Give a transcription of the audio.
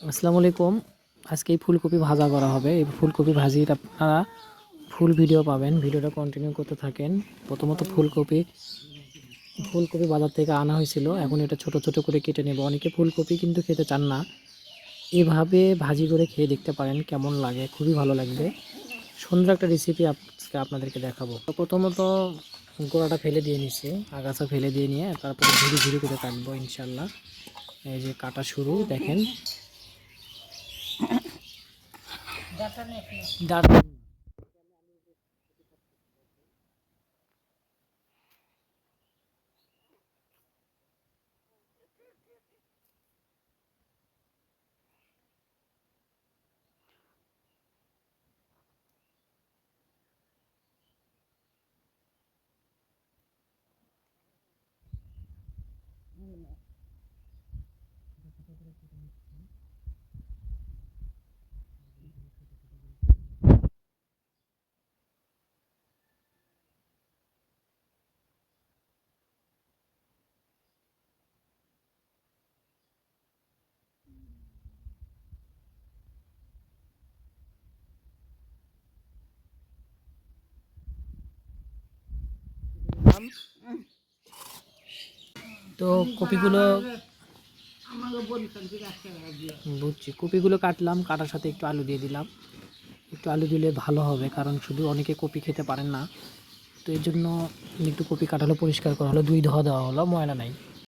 আসসালামু আলাইকুম। আজকে এই ফুলকপি ভাজা করা হবে। এই ফুলকপি ভাজির আপনারা ফুল ভিডিও পাবেন। ভিডিওটা কন্টিনিউ করতে থাকেন। প্রথমত ফুলকপি ফুলকপি বাজার থেকে আনা হয়েছিল। এখন এটা ছোট ছোট করে কেটে নেব। অনেকে ফুলকপি কিন্তু খেতে চান না। এভাবে ভাজি করে খেয়ে দেখতে পারেন কেমন লাগে। খুবই ভালো লাগবে। সুন্দর একটা রেসিপি আজকে আপনাদেরকে দেখাবো। প্রথমত গোড়াটা ফেলে দিয়ে নিছি আগাছা ফেলে দিয়ে নিয়ে তারপরে ধীরে ধীরে করে কাটবো ইনশাল্লাহ এই যে কাটা শুরু, দেখেন। Data Thank you. তো কপিগুলো বুঝছি, কপিগুলো কাটলাম, কাটার সাথে একটু আলু দিয়ে দিলাম। একটু আলু দিলে ভালো হবে, কারণ শুধু অনেকে কপি খেতে পারেন না। তো এই জন্য একটু কপি কাটালো, পরিষ্কার করা হলো, দুই ধোয়া দেওয়া হলো, ময়লা নাই।